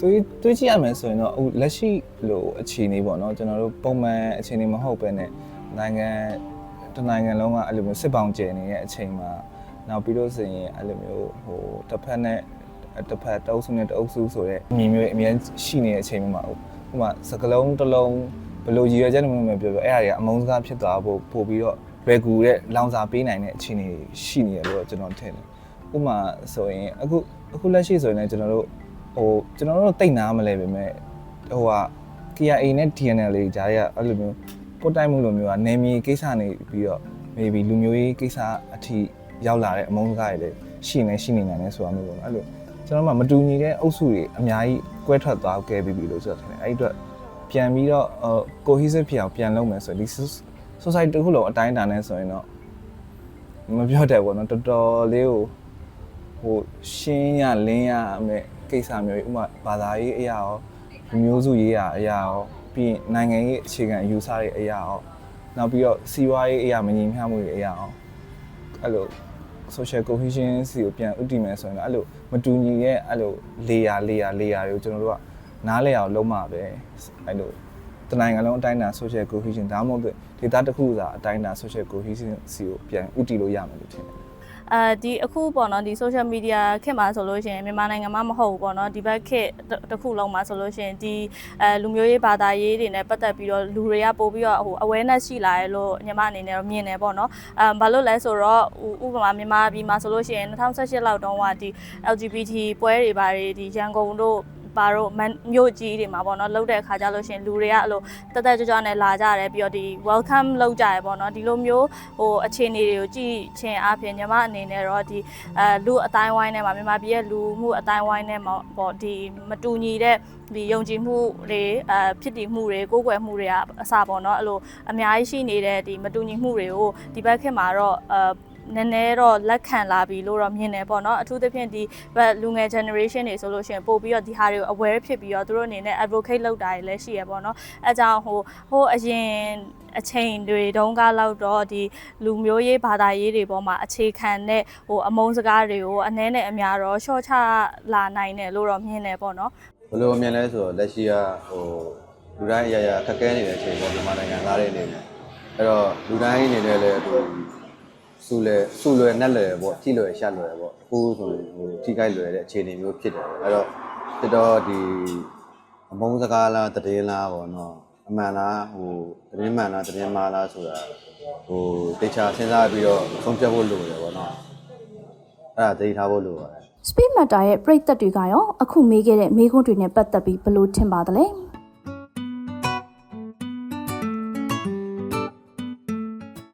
တွေးတွေးကြည့်ရမယ်ဆိုရင်တော့အခုလက်ရှိလိုအခြေအနေပေါ့နော်ကျွန်တော်တို့ပုံမှန်အခြေအနေမဟုတ်ပဲနဲ့နိုင်ငံတစ်နိုင်ငံလုံးကအဲ့လိုမျိုးစစ်ပောင်ကျယ်နေတဲ့အချိန်မှာနောက်ပြီးလို့ဆိုရင်အဲ့လိုမျိုးဟိုတစ်ဖက်နဲ့တစ်ဖက်တအုပ်စုနဲ့တအုပ်စုဆိုတဲ့မြင်မျိုးအများရှိနေတဲ့အချိန်မှာဥပမာစကလုံးတစ်လုံးဘယ်လိုရည်ရွယ်ချက်နဲ့မှမပြောပြောအဲ့အရာတွေကအမုန်းစကားဖြစ်သွားဖို့ပို့ပြီးတော့လွယ်ကူတဲ့လောင်စာပေးနိုင်တဲ့အခြေအနေရှိနေတယ်လို့ကျွန်တော်ထင်တယ်ဥပမာဆိုရင်အခုအခုလက်ရှိဆိုရင်လည်းကျွန်တော်တို့ ဟိုကျွန်တော်တို့တိတ်နာမလဲပဲမဲ့ဟိုက KIA နဲ့ DNL လေးကြားရအဲ့လိုမျိုးပုတ်တိုင်းမှုလိုမျိုးကနေမီကိစ္စနေပြီးတော့ maybe လူမျိုးရေးကိစ္စအထိရောက်လာတဲ့အမုန်းစကားတွေလည်းရှိနေရှိနေနိုင်တယ်ဆိုတာမျိုးပေါ့နော်အဲ့လိုကျွန်တော်မှမတူညီတဲ့အုပ်စုတွေအများကြီးကွဲထွက်သွားခဲ့ပြီလို့ဆိုတော့ထင်တယ်အဲ့ဒီအတွက်ပြန်ပြီးတော့ဟို cohesive ဖြစ်အောင်ပြန်လုပ်မယ်ဆိုရင်ဒီ society တစ်ခုလုံးအတိုင်းအတာနဲ့ဆိုရင်တော့မပြောတတ်ဘူးเนาะတော်တော်လေးကို ဟိုရှင်းရလင်းရမယ် ကိစ္စမျိုးကြီးဥပမာဘာသာရေးအရာရောလူမျိုးစုရေးရာအရာရောပြီးရင်နိုင်ငံရေးအခြေခံအယူဆတွေအရာရောနောက်ပြီးတော့စီးပွားရေးအရာမညီမျှမှုတွေအရာရောအဲ့လို social cohesion စီကိုပြန်ဥတည်မယ်ဆိုရင်တော့အဲ့လိုမတူညီရဲ့အဲ့လို layer layer layer တွေကိုကျွန်တော်တို့ကနားလည်အောင်လုပ်မှာပဲအဲ့လိုတနိုင်ငံလုံးအတိုင်းအတာ social cohesion ဒါမှမဟုတ်ဒေသတစ်ခုစာအတိုင်းအတာ social cohesion စီကိုပြန်ဥတည်လို့ရမယ်လို့ထင်တယ် အဲဒီအခုပေါ့နော်ဒီ social media ခေတ်မှာဆိုလို့ရှိရင်မြန်မာနိုင်ငံမှာမဟုတ်ဘူးပေါ့နော်ဒီဘက်ခေတ်တစ်တစ်ခုလုံးမှာဆိုလို့ရှိရင်ဒီအဲလူမျိုးရေးဘာသာရေးတွေနဲ့ပတ်သက်ပြီးတော့လူတွေကပို့ပြီးတော့ဟို awareness ရှိလာတယ်လို့ညီမအနေနဲ့တော့မြင်တယ်ပေါ့နော်အဲဘာလို့လဲဆိုတော့ဥဥပမာမြန်မာပြည်မှာဆိုလို့ရှိရင်2018လောက်တုန်းကဒီ LGBT ပွဲတွေဘာတွေဒီရန်ကုန်တို့ ပါတော့မန်မြို့ကြီးတွေမှာပေါ့နော်လှုပ်တဲ့အခါကျလို့ရှရင်လူတွေကအဲ့လိုတက်တက်ကြွကြွနဲ့လာကြတယ်ပြီးတော့ဒီ welcome လုပ်ကြရပေါ့နော်ဒီလိုမျိုးဟိုအခြေအနေတွေကိုကြည့်ချင်းအပြင်ညီမအနေနဲ့တော့ဒီအဲလူအတိုင်းဝိုင်းထဲမှာမြန်မာပြည်ရဲ့လူမှုအတိုင်းဝိုင်းထဲမှာပေါ့ဒီမတူညီတဲ့ဒီယုံကြည်မှုတွေအဲဖြစ်တည်မှုတွေကိုယ်ကွယ်မှုတွေကအစပေါ့နော်အဲ့လိုအများကြီးရှိနေတဲ့ဒီမတူညီမှုတွေကိုဒီဘက်ခေတ်မှာတော့အဲ နည်းနည်းတော့လက်ခံလာပြီလို့တော့မြင်တယ်ပေါ့နော်အထူးသဖြင့်ဒီဘက်လူငယ် generation တွေဆိုလို့ရှိရင်ပို့ပြီးတော့ဒီဟာတွေကို aware ဖြစ်ပြီးတော့သူတို့အနေနဲ့ advocate လုပ်တာတွေလည်းရှိရပေါ့နော်အဲကြောင့်ဟိုဟိုအရင်အချိန်တွေတုန်းကလောက်တော့ဒီလူမျိုးရေးဘာသာရေးတွေပေါ်မှာအခြေခံတဲ့ဟိုအမုန်းစကားတွေကိုအနှဲနဲ့အများတော့ရှော့ချလာနိုင်တယ်လို့တော့မြင်တယ်ပေါ့နော်ဘယ်လိုအမြင်လဲဆိုတော့လက်ရှိကဟိုလူတိုင်းအရာရာခက်ခဲနေတဲ့အချိန်ပေါ့မြန်မာနိုင်ငံသားတွေအနေနဲ့အဲ့တော့လူတိုင်းအနေနဲ့လည်းဟို စူလဲစူလွယ်နဲ့လွယ်ပေါ့ကြည့်လွယ်ရှာလွယ်ပေါ့အခုဆိုရင်ဟိုထိခိုက်လွယ်တဲ့အခြေအနေမျိုးဖြစ်တယ်အဲ့တော့တော်တော်ဒီအမုန်းစကားလားတည်င်းလားပေါ့နော်အမှန်လားဟိုတည်င်းမှန်လားတည်င်းမှားလားဆိုတာဟိုတေချာစဉ်းစားပြီးတော့ဆုံးဖြတ်ဖို့လိုတယ်ပေါ့နော်အဲ့ဒါသိထားဖို့လိုပါတယ် Speed Matter ရဲ့ပရိသတ်တွေကရောအခုမေးခဲ့တဲ့မေးခွန်းတွေနဲ့ပတ်သက်ပြီးဘယ်လိုထင်ပါသလဲ။